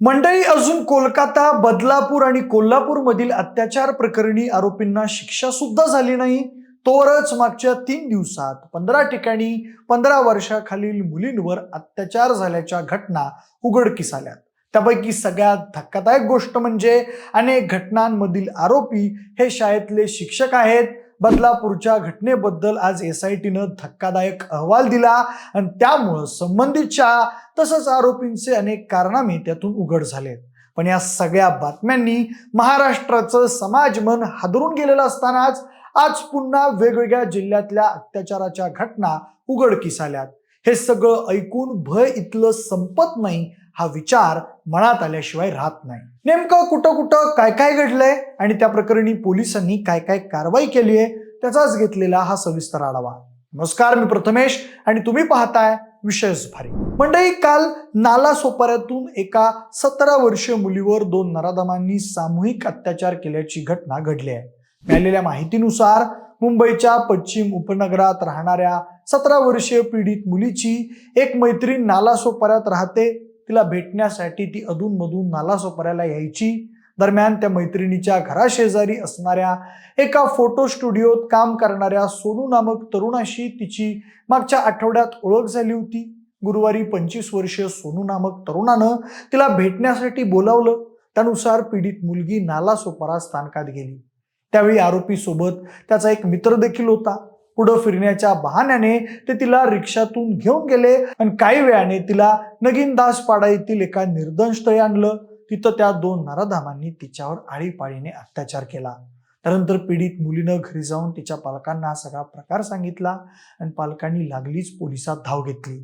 मंडळी अजून कोलकाता बदलापूर आणि कोल्हापूर मधील अत्याचार प्रकरणी आरोपींना शिक्षा सुद्धा झाली नाही. तोवरच मागच्या तीन दिवसात पंधरा ठिकाणी पंधरा वर्षाखालील मुलींवर अत्याचार झाल्याच्या घटना उघडकीस आल्यात त्यापैकी सगळ्यात धक्कादायक गोष्ट म्हणजे अनेक घटनांमधील आरोपी हे शाळेतले शिक्षक आहेत. बदलापूरच्या घटनेबद्दल आज एस आय टीनं धक्कादायक अहवाल दिला आणि त्यामुळं संबंधितच्या तसंच आरोपींचे अनेक कारनामे त्यातून उघड झालेत पण या सगळ्या बातम्यांनी महाराष्ट्राचं समाजमन हादरून गेलेलं असतानाच आज पुन्हा वेगवेगळ्या जिल्ह्यातल्या अत्याचाराच्या घटना उघडकीस आल्यात. हे सगळं ऐकून भय इथलं संपत नाही हा विचार मनात आल्याशिवाय राहत नाही. नेमकं कुठं कुठं काय काय घडलंय आणि त्या प्रकरणी पोलिसांनी काय काय कारवाई केली आहे त्याचाच घेतलेला हा सविस्तर आढावा. नमस्कार मी प्रथमेश आणि तुम्ही पाहताय विशेष भारी. मंडळी काल नाला सोपाऱ्यातून एका सतरा वर्षीय मुलीवर दोन नराधमांनी सामूहिक अत्याचार केल्याची घटना घडली आहे. मिळालेल्या माहितीनुसार मुंबईच्या पश्चिम उपनगरात राहणाऱ्या सतरा वर्षीय पीडित मुलीची एक मैत्रीण नाला सोपाऱ्यात राहते तिला भेटण्यासाठी ती अधूनमधून नालासोपाऱ्याला यायची. दरम्यान त्या मैत्रिणीच्या घराशेजारी असणाऱ्या एका फोटो स्टुडिओत काम करणाऱ्या सोनू नामक तरुणाशी तिची मागच्या आठवड्यात ओळख झाली होती. गुरुवारी पंचवीस वर्षीय सोनू नामक तरुणानं तिला भेटण्यासाठी बोलावलं. त्यानुसार पीडित मुलगी नालासोपारा स्थानकात गेली. त्यावेळी आरोपी सोबत त्याचा एक मित्र देखील होता. पुढं फिरण्याच्या बहाण्याने ते तिला रिक्षातून घेऊन गेले आणि काही वेळाने तिला नगीन पाडा येथील एका निर्दंशतळी आणलं. तिथं त्या दोन नराधामांनी तिच्यावर आळीपाळीने अत्याचार केला. त्यानंतर पीडित मुलीनं घरी जाऊन तिच्या पालकांना हा सगळा प्रकार सांगितला आणि पालकांनी लागलीच पोलिसात धाव घेतली.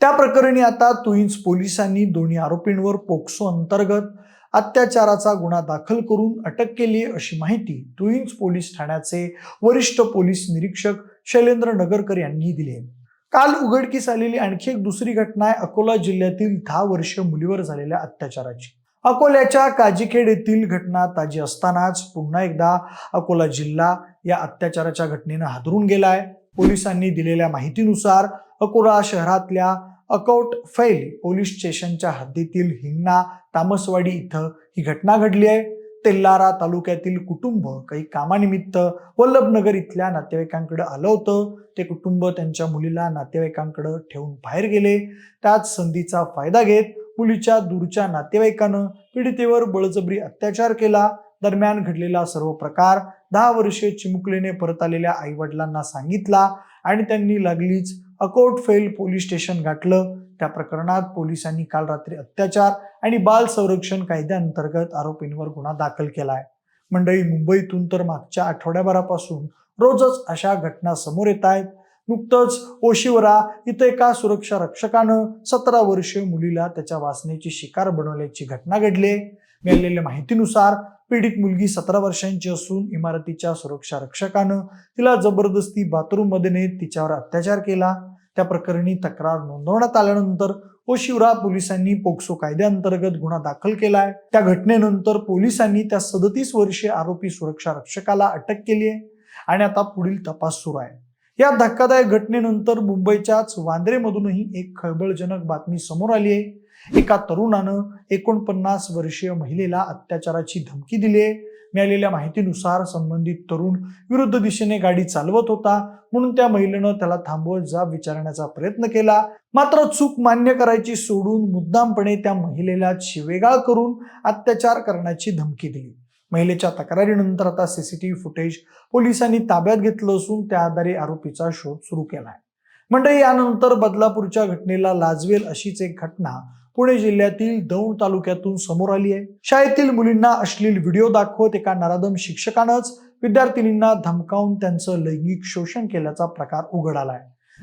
त्या प्रकरणी आता तुईन्स पोलिसांनी दोन्ही आरोपींवर पोक्सो अंतर्गत अत्याचाराचा गुन्हा दाखल करून अटक केली अशी माहिती ट्विन्स पोलीस ठाण्याचे वरिष्ठ पोलीस निरीक्षक शैलेंद्र नगरकर यांनी दिली आहे. काल उघडकीस आलेली आणखी एक दुसरी घटना आहे अकोला जिल्ह्यातील दहा वर्षीय मुलीवर झालेल्या अत्याचाराची. अकोल्याच्या काजीखेड येथील घटना ताजी असतानाच पुन्हा एकदा अकोला जिल्हा या अत्याचाराच्या घटनेनं हादरून गेलाय. पोलिसांनी दिलेल्या माहितीनुसार अकोला शहरातल्या अकौट फैल पोलीस स्टेशनच्या हद्दीतील हिंगणा तामसवाडी इथं ही घटना घडली आहे. तेल्लारा तालुक्यातील कुटुंब काही कामानिमित्त वल्लभनगर इथल्या नातेवाईकांकडे आलं होतं. ते कुटुंब त्यांच्या मुलीला नातेवाईकांकडे ठेवून बाहेर गेले. त्याच संधीचा फायदा घेत मुलीच्या दूरच्या नातेवाईकानं पीडितेवर बळजबरी अत्याचार केला. दरम्यान घडलेला सर्व प्रकार दहा वर्षे चिमुकलीने परत आलेल्या आईवडिलांना सांगितला आणि त्यांनी लागलीच अकोट फेल पोलीस स्टेशन गाठलं. त्या प्रकरणात पोलिसांनी काल रात्री अत्याचार आणि बाल संरक्षण कायद्याअंतर्गत आरोपींवर गुन्हा दाखल केला आहे मंडळी मुंबईतून तर मागच्या आठवड्याभरापासून रोजच अशा घटना समोर येत आहेत. नुकतंच ओशिवरा इथं एका सुरक्षा रक्षकानं सतरा वर्षीय मुलीला त्याच्या वासनेची शिकार बनवल्याची घटना घडली आहे. मिळालेल्या माहितीनुसार पीडित मुलगी सतरा वर्षांची असून इमारतीच्या सुरक्षा रक्षकानं तिला जबरदस्ती बाथरूममध्ये नेत तिच्यावर अत्याचार केला. त्या प्रकरणी तक्रार नोंदवण्यात आल्यानंतर ओशिवरा पोलिसांनी पोक्सो कायद्याअंतर्गत गुन्हा दाखल केलाय. त्या घटनेनंतर पोलिसांनी त्या सदतीस वर्षीय आरोपी सुरक्षा रक्षकाला अटक केली आहे आणि आता पुढील तपास सुरू आहे. या धक्कादायक घटनेनंतर मुंबईच्याच वांद्रेमधूनही एक खळबळजनक बातमी समोर आली आहे एका तरुणानं एकोणपन्नास वर्षीय महिलेला अत्याचाराची धमकी दिली आहे. मिळालेल्या माहितीनुसार संबंधित तरुण विरुद्ध दिशेने गाडी चालवत होता. म्हणून त्या महिलेनं त्याला थांबवत जाब विचारण्याचा प्रयत्न केला. मात्र चूक मान्य करायची सोडून मुद्दामपणे त्या महिलेला शिवेगाळ करून अत्याचार करण्याची धमकी दिली. महिलेच्या तक्रारीनंतर आता सीसीटीव्ही फुटेज पोलिसांनी ताब्यात घेतलं असून त्या आधारे आरोपीचा शोध सुरू आहे मंडळी यानंतर बदलापूरच्या घटनेला लाजवेल अशीच एक घटना पुणे जिल्ह्यातील दौंड तालुक्यातून समोर आली आहे. शाळेतील मुलींना अश्लील व्हिडिओ दाखवत एका नराधम शिक्षकानंच विद्यार्थिनींना धमकावून त्यांचं लैंगिक शोषण केल्याचा प्रकार उघड आलाय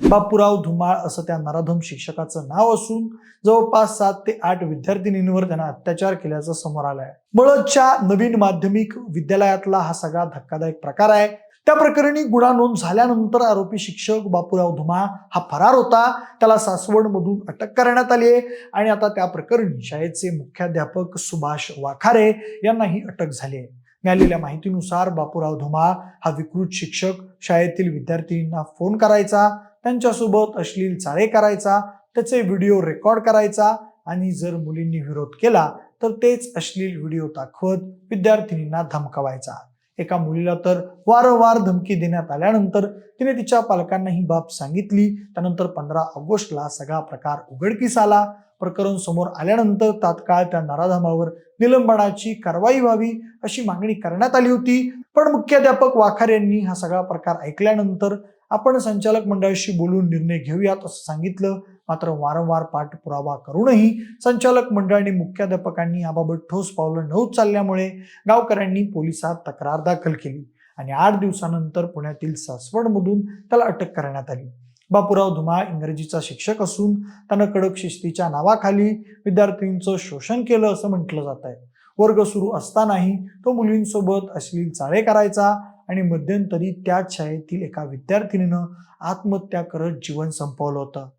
बापूराव धुमाळ असं त्या नराधम शिक्षकाचं नाव असून जवळपास सात ते आठ विद्यार्थिनींवर त्यांना अत्याचार केल्याचं समोर आलंय. मळदच्या नवीन माध्यमिक विद्यालयातला हा सगळा धक्कादायक प्रकार आहे. त्या प्रकरणी गुन्हा नोंद झाल्यानंतर आरोपी शिक्षक बापूराव धुमा हा फरार होता. त्याला सासवडमधून अटक करण्यात आली आहे. आणि आता त्या प्रकरणी शाळेचे मुख्याध्यापक सुभाष वाखारे यांनाही अटक झाली आहे. मिळालेल्या माहितीनुसार बापूराव धुमा हा विकृत शिक्षक शाळेतील विद्यार्थिनींना फोन करायचा त्यांच्यासोबत अश्लील चाळे करायचा त्याचे व्हिडिओ रेकॉर्ड करायचा आणि जर मुलींनी विरोध केला तर तेच अश्लील व्हिडिओ दाखवत विद्यार्थिनींना धमकावायचा. एका मुलीला तर वारंवार धमकी देण्यात आल्यानंतर तिने तिच्या पालकांना ही बाब सांगितली. त्यानंतर पंधरा ऑगस्टला सगळा प्रकार उघडकीस आला. प्रकरण समोर आल्यानंतर तात्काळ त्या नराधमावर निलंबनाची कारवाई व्हावी अशी मागणी करण्यात आली होती. पण मुख्याध्यापक वाखार यांनी हा सगळा प्रकार ऐकल्यानंतर आपण संचालक मंडळाशी बोलून निर्णय घेऊयात असं सांगितलं. मात्र वारंवार पाठपुरावा करूनही संचालक मंडळ आणि मुख्याध्यापकांनी याबाबत ठोस पावलं न उचलल्यामुळे गावकऱ्यांनी पोलिसात तक्रार दाखल केली आणि आठ दिवसानंतर पुण्यातील सासवडमधून त्याला अटक करण्यात आली. बापूराव धुमाळ इंग्रजीचा शिक्षक असून त्यानं कडक शिस्तीच्या नावाखाली विद्यार्थ्यांचं शोषण केलं असं म्हटलं जात आहे. वर्ग सुरू असतानाही तो मुलींसोबत अश्लील चाळे करायचा आणि मध्यंतरी त्याच शाळेतील एका विद्यार्थिनीनं आत्महत्या करत जीवन संपवलं होतं.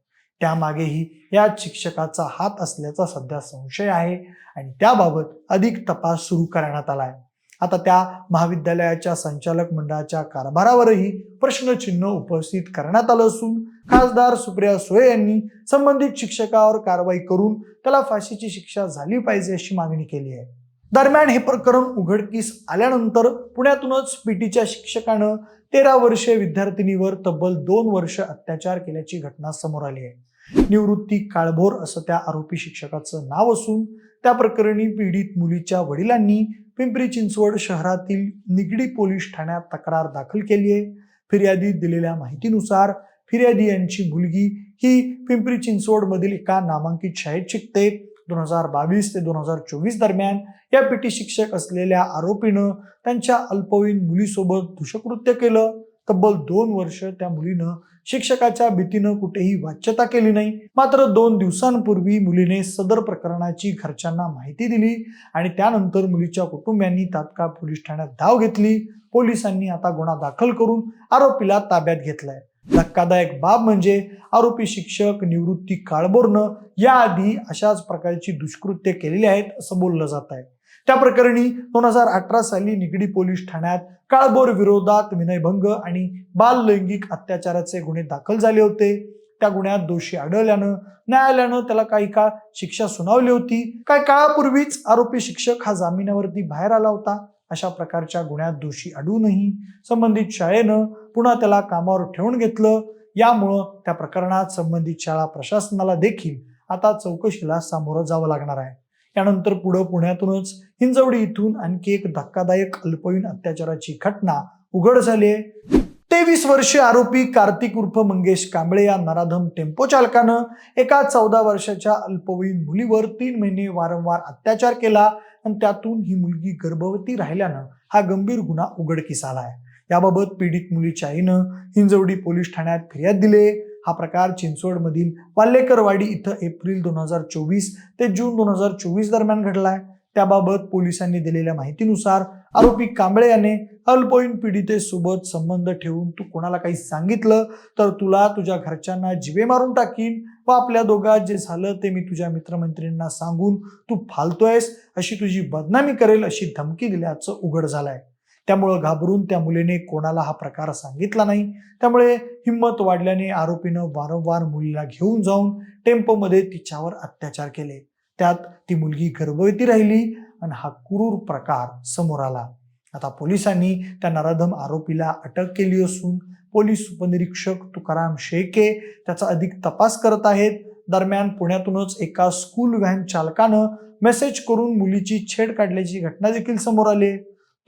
त्यामागेही याच शिक्षकाचा हात असल्याचा सध्या संशय आहे आणि त्याबाबत अधिक तपास सुरू करण्यात आला आहे आता त्या महाविद्यालयाच्या संचालक मंडळाच्या कारभारावरही प्रश्नचिन्ह उपस्थित करण्यात आलं असून खासदार सुप्रिया सुळे यांनी संबंधित शिक्षकावर कारवाई करून त्याला फाशीची शिक्षा झाली पाहिजे अशी मागणी केली आहे. दरम्यान हे प्रकरण उघडकीस आल्यानंतर पुण्यातूनच पीटीच्या शिक्षकानं तेरा वर्षे विद्यार्थिनीवर तब्बल दोन वर्ष अत्याचार केल्याची घटना समोर आली आहे. निवृत्ती काळभोर असं त्या आरोपी शिक्षकाचं नाव असून त्या प्रकरणी पीडित मुलीच्या वडिलांनी पिंपरी चिंचवड शहरातील निगडी पोलीस ठाण्यात तक्रार दाखल केली आहे. फिर्यादीत दिलेल्या माहितीनुसार फिर्यादी यांची मुलगी ही पिंपरी चिंचवड मधील एका नामांकित शाळेत शिकते. दोन हजार बावीस ते दोन हजार चोवीस दरम्यान या पीटी शिक्षक असलेल्या आरोपीनं त्यांच्या अल्पवयीन मुलीसोबत दुषकृत्य केलं. तब्बल दोन वर्ष त्या मुलीनं शिक्षकाच्या भीतीनं कुठेही वाच्यता केली नाही. मात्र दोन दिवसांपूर्वी मुलीने सदर प्रकरणाची घरच्यांना माहिती दिली आणि त्यानंतर मुलीच्या कुटुंबियांनी तात्काळ पोलीस ठाण्यात धाव घेतली. पोलिसांनी आता गुन्हा दाखल करून आरोपीला ताब्यात घेतलाय. धक्कादायक बाब म्हणजे आरोपी शिक्षक निवृत्ती काळबोरनं याआधी अशाच प्रकारची दुष्कृत्य केलेली आहेत असं बोललं जात आहे. त्या प्रकरणी दोन हजार अठरा साली निगडी पोलीस ठाण्यात काळबोर विरोधात विनयभंग आणि बाल लैंगिक अत्याचाराचे गुन्हे दाखल झाले होते. त्या गुन्ह्यात दोषी आढळल्यानं न्यायालयानं त्याला काही काळ शिक्षा सुनावली होती. काही काळापूर्वीच आरोपी शिक्षक हा जामिनावरती बाहेर आला होता. अशा प्रकारच्या गुन्ह्यात दोषी आढळूनही संबंधित शाळेनं पुन्हा त्याला कामावर ठेवून घेतलं. यामुळं त्या प्रकरणात संबंधित शाळा प्रशासनाला देखील आता चौकशीला सामोरं जावं लागणार आहे. यानंतर पुढं पुण्यातूनच हिंजवडी इथून आणखी एक धक्कादायक अल्पवयीन अत्याचाराची घटना उघड झाली आहे. तेवीस वर्षीय आरोपी कार्तिक उर्फ मंगेश कांबळे या नराधम टेम्पो चालकानं एका चौदा वर्षाच्या अल्पवयीन मुलीवर तीन महिने वारंवार अत्याचार केला. आणि त्यातून ही मुलगी गर्भवती राहिल्यानं हा गंभीर गुन्हा उघडकीस आला आहे याबाबत पीडित मुलीच्या आईनं हिंजवडी पोलीस ठाण्यात फिर्याद दिले. हा प्रकार चिंचवडमधील वाल्लेकरवाडी इथं एप्रिल दोन हजार चोवीस ते जून दोन हजार चोवीस दरम्यान घडलाय. त्याबाबत पोलिसांनी दिलेल्या माहितीनुसार आरोपी कांबळे याने अल्पवयीन पीडितेसोबत संबंध ठेवून तू कोणाला काही सांगितलं तर तुला तुझ्या घरच्यांना जिवे मारून टाकीन. व आपल्या दोघात जे झालं ते मी तुझ्या मित्रमैत्रिणींना सांगून तू फालतोयस अशी तुझी बदनामी करेल अशी धमकी दिल्याचं उघड झालंय. त्यामुळं घाबरून त्या मुलीने कोणाला हा प्रकार सांगितला नाही. त्यामुळे हिंमत वाढल्याने आरोपीनं वारंवार मुलीला घेऊन जाऊन टेम्पोमध्ये तिच्यावर अत्याचार केले. त्यात ती मुलगी गर्भवती राहिली आणि हा क्रूर प्रकार समोर आला. आता पोलिसांनी त्या नराधम आरोपीला अटक केली असून पोलीस उपनिरीक्षक तुकाराम शेळके त्याचा अधिक तपास करत आहेत. दरम्यान पुण्यातूनच एका स्कूल व्हॅन चालकानं मेसेज करून मुलीची छेड काढल्याची घटना देखील समोर आली.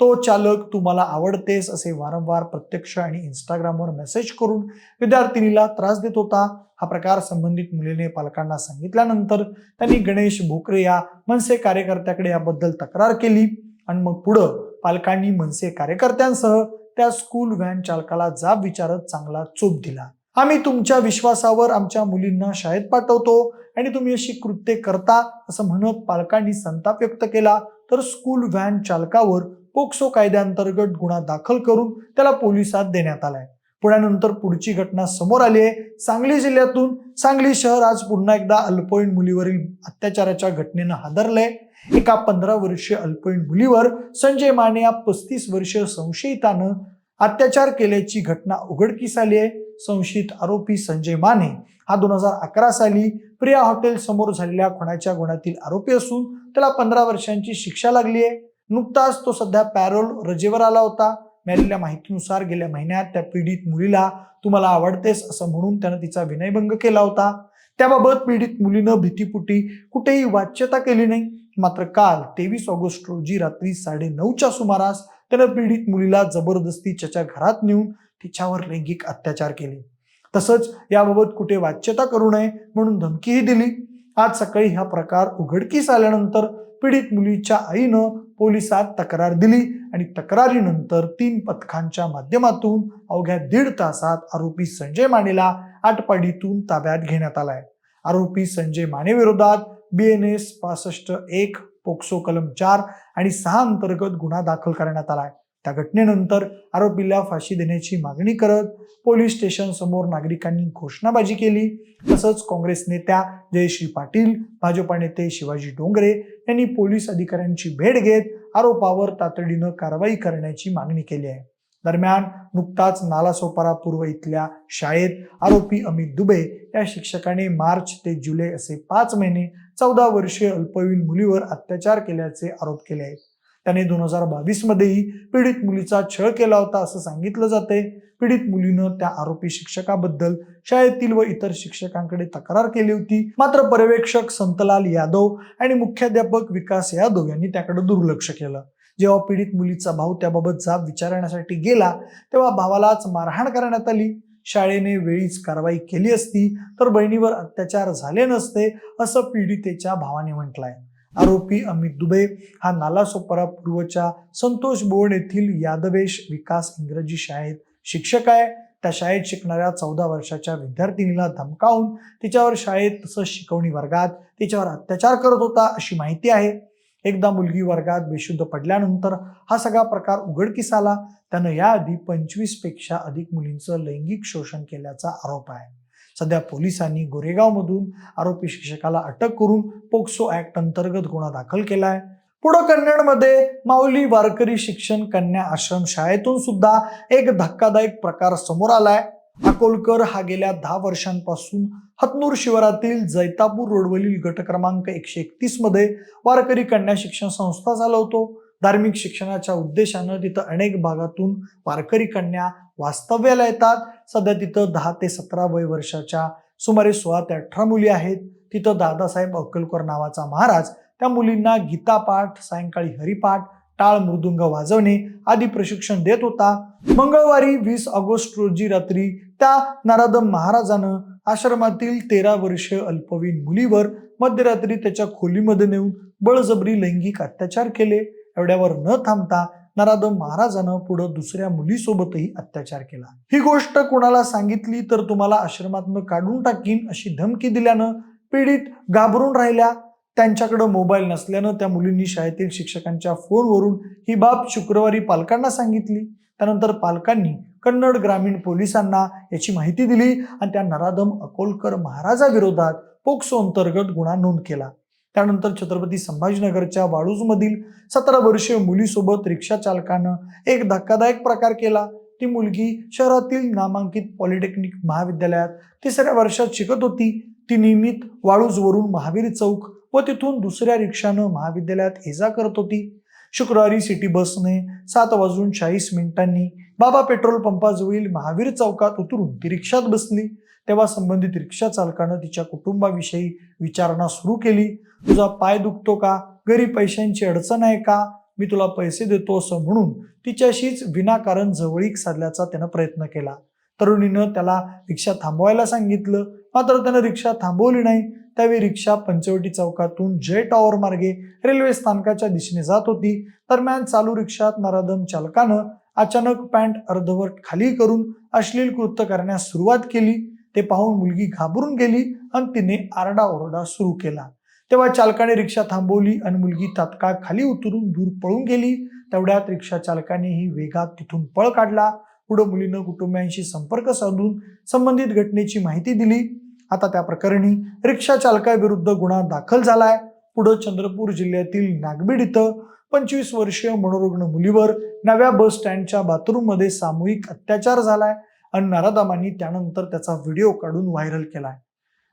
तो चालक तुम्हाला आवडतेस असे वारंवार प्रत्यक्ष आणि इंस्टाग्रामवर मेसेज करून विद्यार्थिनीला त्रास देत होता. हा प्रकार संबंधित मुलीने पालकांना सांगितल्यानंतर त्यांनी गणेश भोकरे या मनसे कार्यकर्त्याकडे याबद्दल तक्रार केली आणि मग पुढं पालकांनी मनसे कार्यकर्त्यांसह त्या स्कूल व्हॅन चालकाला जाब विचारत चांगला चोप दिला. आम्ही तुमच्या विश्वासावर आमच्या मुलींना शाळेत पाठवतो आणि तुम्ही अशी कृत्ये करता असं म्हणत पालकांनी संताप व्यक्त केला. तर स्कूल व्हॅन चालकावर पोक्सो कायद्याअंतर्गत गुन्हा दाखल करून त्याला पोलिसात देण्यात आलाय. पुण्यानंतर पुढची घटना समोर आली आहे. सांगली जिल्ह्यातून सांगली शहर आज पुन्हा एकदा अल्पवयीन मुलीवरील अत्याचाराच्या घटनेनं हादरलंय. एका पंधरा वर्षीय अल्पवयीन मुलीवर संजय माने या पस्तीस वर्षीय संशयितानं अत्याचार केल्याची घटना उघडकीस आली आहे. संशयित आरोपी संजय माने हा दोन हजार अकरा साली प्रिया हॉटेल समोर झालेल्या खुणाच्या गुणातील आरोपी असून त्याला पंधरा वर्षांची शिक्षा लागली आहे. नुकताच तो सध्या पॅरोल रजेवर आला होता. मिळालेल्या माहितीनुसार गेल्या महिन्यात त्या पीडित मुलीला तुम्हाला आवडतेस असं म्हणून त्यानं तिचा विनयभंग केला होता. त्याबाबत पीडित मुलीनं भीतीपुटी कुठेही वाच्यता केली नाही. मात्र काल तेवीस ऑगस्ट रोजी रात्री साडे नऊच्या सुमारास त्यानं पीडित मुलीला जबरदस्ती त्याच्या घरात नेऊन तिच्यावर लैंगिक अत्याचार केले. तसंच याबाबत कुठे वाच्यता करू नये म्हणून धमकीही दिली. आज सकाळी हा प्रकार उघडकीस आल्यानंतर पीडित मुलीच्या आईनं पोलिसात तक्रार दिली आणि तक्रारीनंतर तीन पथकांच्या माध्यमातून अवघ्या दीड तासात आरोपी संजय मानेला आटपाडीतून ताब्यात घेण्यात आलाय. आरोपी संजय मानेविरोधात बी एन एस पासष्ट एक पोक्सो कलम चार आणि सहा अंतर्गत गुन्हा दाखल करण्यात आलाय. त्या घटनेनंतर आरोपीला फाशी देण्याची मागणी करत पोलीस स्टेशन समोर नागरिकांनी घोषणाबाजी केली. तसंच काँग्रेस नेत्या जयश्री पाटील भाजपा नेते शिवाजी डोंगरे यांनी पोलीस अधिकाऱ्यांची भेट घेत आरोपावर तातडीनं कारवाई करण्याची मागणी केली आहे. दरम्यान नुकताच नालासोपारा पूर्व इथल्या शाळेत आरोपी अमित दुबे या शिक्षकाने मार्च ते जुलै असे पाच महिने चौदा वर्षीय अल्पवयीन मुलीवर अत्याचार केल्याचे आरोप केले आहेत. त्याने दोन हजार बावीसमध्येही पीडित मुलीचा छळ केला होता असं सांगितलं जाते पीडित मुलीनं त्या आरोपी शिक्षकाबद्दल शाळेतील व इतर शिक्षकांकडे तक्रार केली होती. मात्र पर्यवेक्षक संतलाल यादव आणि मुख्याध्यापक विकास यादव यांनी त्याकडे दुर्लक्ष केलं. जेव्हा पीडित मुलीचा भाऊ त्याबाबत जाब विचारण्यासाठी गेला तेव्हा भावालाच मारहाण करण्यात आली. शाळेने वेळीच कारवाई केली असती तर बहिणीवर अत्याचार झाले नसते असं पीडितेच्या भावाने म्हटलंय. आरोपी अमित दुबे हा नालासोपारा पूर्वच्या संतोष बोर्ड येथील यादवेश विकास इंग्रजी शाळेत शिक्षक आहे. त्या शाळेत शिकणाऱ्या चौदा वर्षाच्या विद्यार्थिनीला धमकावून तिच्यावर शाळेत तसंच शिकवणी वर्गात तिच्यावर अत्याचार करत होता अशी माहिती आहे. एकदा मुलगी वर्गात बेशुद्ध पडल्यानंतर हा सगळा प्रकार उघडकीस आला. त्यानं याआधी पंचवीसपेक्षा अधिक मुलींचं लैंगिक शोषण केल्याचा आरोप आहे. सध्या पोलिसांनी गोरेगावमधून आरोपी शिक्षकाला अटक करून पोक्सो ऍक्ट अंतर्गत गुन्हा दाखल केला आहे पुढं कन्नडमध्ये माऊली वारकरी शिक्षण कन्या आश्रम शाळेतून सुद्धा एक धक्कादायक प्रकार समोर आलाय. अकोलकर हा गेल्या दहा वर्षांपासून हतनूर शिवारातील जैतापूर रोडवरील गट क्रमांक एकशे एकतीसमध्ये वारकरी कन्या शिक्षण संस्था चालवतो. धार्मिक शिक्षणाच्या उद्देशानं तिथं अनेक भागातून वारकरी कन्या वास्तव्याला येतात. सध्या तिथं दहा ते सतरा वय वर्षाच्या सुमारे सोळा ते अठरा मुली आहेत. तिथं दादासाहेब अक्कलकर नावाचा महाराज त्या मुलींना गीतापाठ सायंकाळी हरिपाठ टाळ मृदुंग वाजवणे आदी प्रशिक्षण देत होता. मंगळवारी वीस ऑगस्ट रोजी रात्री त्या नारादम महाराजानं आश्रमातील तेरा वर्षीय अल्पवयीन मुलीवर मध्यरात्री त्याच्या खोलीमध्ये नेऊन बळजबरी लैंगिक अत्याचार केले. एवढ्यावर न थांबता नरादम महाराजानं पुढं दुसऱ्या मुलीसोबतही अत्याचार केला. ही गोष्ट कोणाला सांगितली तर तुम्हाला आश्रमातनं काढून टाकीन अशी धमकी दिल्यानं पीडित घाबरून राहिल्या. त्यांच्याकडं मोबाईल नसल्यानं त्या मुलींनी शाळेतील शिक्षकांच्या फोनवरून ही बाब शुक्रवारी पालकांना सांगितली. त्यानंतर पालकांनी कन्नड ग्रामीण पोलिसांना याची माहिती दिली आणि त्या नरादम अकोलकर महाराजाविरोधात पोक्सो अंतर्गत गुन्हा नोंद केला. त्यानंतर छत्रपती संभाजीनगरच्या वाळूजमधील सतरा वर्षीय मुलीसोबत रिक्षा चालकानं एक धक्कादायक प्रकार केला. ती मुलगी शहरातील नामांकित पॉलिटेक्निक महाविद्यालयात तिसऱ्या वर्षात शिकत होती. ती नियमित वाळूजवरून महावीर चौक व तिथून दुसऱ्या रिक्षानं महाविद्यालयात ये जा करत होती. शुक्रवारी सिटी बसने सात वाजून चाळीस मिनिटांनी बाबा पेट्रोल पंपाजवळील महावीर चौकात उतरून ती रिक्षात बसली. तेव्हा संबंधित रिक्षा चालकानं तिच्या कुटुंबाविषयी विचारणा सुरू केली. तुझा पाय दुखतो का? घरी पैशांची अडचण आहे का? मी तुला पैसे देतो असं म्हणून तिच्याशीच विनाकारण जवळीक साधल्याचा त्यानं प्रयत्न केला. तरुणीनं त्याला रिक्षा थांबवायला सांगितलं. मात्र त्यानं रिक्षा थांबवली नाही. त्यावेळी रिक्षा पंचवटी चौकातून जय टॉवर मार्गे रेल्वे स्थानकाच्या दिशेने जात होती. दरम्यान चालू रिक्षात नराधम चालकानं अचानक पॅन्ट अर्धवट खाली करून अश्लील कृत्य करण्यास सुरुवात केली. ते पाहून मुलगी घाबरून गेली आणि तिने आरडाओरडा सुरू केला. तेव्हा चालकाने रिक्षा थांबवली आणि मुलगी तात्काळ खाली उतरून दूर पळून गेली. तेवढ्यात रिक्षा चालकानेही वेगात तिथून पळ काढला. पुढे मुलीनं कुटुंबियांशी संपर्क साधून संबंधित घटनेची माहिती दिली. आता त्या प्रकरणी रिक्षा चालकाविरुद्ध गुन्हा दाखल झालाय. पुढे चंद्रपूर जिल्ह्यातील नागबीड इथं पंचवीस वर्षीय मनोरुग्ण मुलीवर नव्या बस स्टँडच्या बाथरूममध्ये सामूहिक अत्याचार झालाय. आणि नरादामांनी त्यानंतर त्याचा व्हिडिओ काढून व्हायरल केलाय.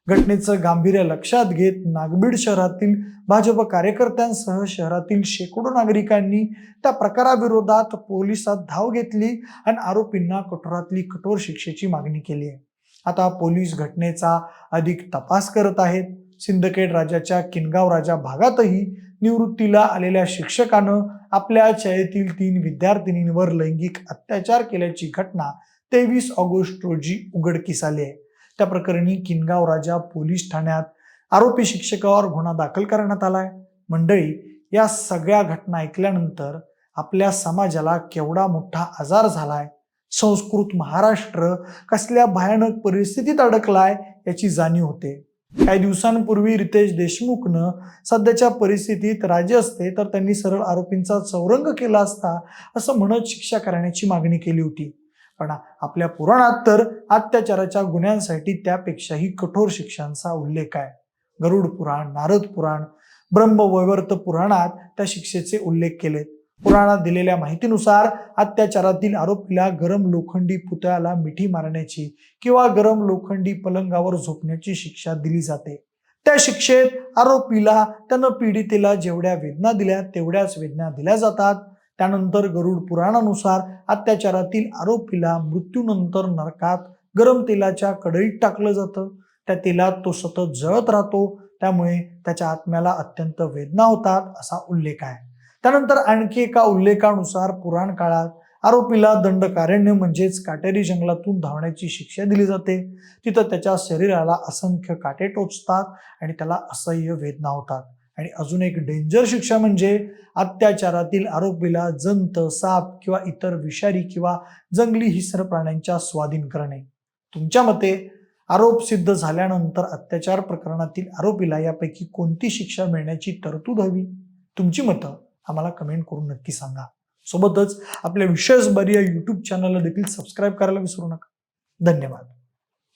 घटनेचं गांभीर्य लक्षात घेत नागबीड शहरातील भाजप कार्यकर्त्यांसह शहरातील शेकडो नागरिकांनी त्या प्रकाराविरोधात पोलिसात धाव घेतली आणि आरोपींना कठोरातली कठोर शिक्षेची मागणी केली आहे. आता पोलीस घटनेचा अधिक तपास करत आहेत. सिंदखेड राजाच्या किनगाव राजा भागातही निवृत्तीला आलेल्या शिक्षकानं आपल्या शाळेतील तीन विद्यार्थिनींवर लैंगिक अत्याचार केल्याची घटना तेवीस ऑगस्ट रोजी उघडकीस आली. आहे त्या प्रकरणी किनगाव राजा पोलीस ठाण्यात आरोपी शिक्षकावर गुन्हा दाखल करण्यात आलाय. मंडळी या सगळ्या घटना ऐकल्यानंतर आपल्या समाजाला केवढा मोठा आजार झालाय? संस्कृत महाराष्ट्र कसल्या भयानक परिस्थितीत अडकलाय याची जाणीव होते. काही दिवसांपूर्वी रितेश देशमुखनं सध्याच्या परिस्थितीत राजे असते तर त्यांनी सरळ आरोपींचा चौरंग केला असता असं म्हणत शिक्षा करण्याची मागणी केली होती. पण आपल्या पुराणात तर अत्याचाराच्या गुन्ह्यांसाठी त्यापेक्षाही कठोर शिक्षांचा उल्लेख आहे. गरुड पुराण नारद पुराण ब्रह्मवैवर्त पुराणात त्या शिक्षेचे उल्लेख केलेत पुराणात दिलेल्या माहितीनुसार अत्याचारातील आरोपीला गरम लोखंडी पुतळ्याला मिठी मारण्याची किंवा गरम लोखंडी पलंगावर झोपण्याची शिक्षा दिली जाते. त्या शिक्षेत आरोपीला त्यानं पीडितेला जेवढ्या वेदना दिल्या तेवढ्याच वेदना दिल्या जातात. त्यानंतर गरुड पुराणानुसार अत्याचारातील आरोपीला मृत्यूनंतर नरकात गरम तेलाच्या कढईत टाकलं जातं. त्या तेलात तो सतत जळत राहतो. त्यामुळे त्याच्या आत्म्याला अत्यंत वेदना होतात असा उल्लेख आहे. त्यानंतर आणखी एका उल्लेखानुसार पुराण काळात आरोपीला दंडकारण्य म्हणजेच काटेरी जंगलातून धावण्याची शिक्षा दिली जाते. तिथं त्याच्या शरीराला असंख्य काटे टोचतात आणि त्याला असह्य वेदना होतात. आणि अजून एक डेंजर शिक्षा म्हणजे अत्याचारातील आरोपीला जंत साप किंवा इतर विषारी किंवा जंगली हिसर प्राण्यांच्या स्वाधीन करणे. तुमच्या मते आरोप सिद्ध झाल्यानंतर अत्याचार प्रकरणातील आरोपीला यापैकी कोणती शिक्षा मिळण्याची तरतूद हवी? तुमची मतं आम्हाला कमेंट करून नक्की सांगा. सोबतच आपल्या विशेष बरी या यूट्यूब चॅनलला देखील सबस्क्राईब करायला विसरू नका. धन्यवाद.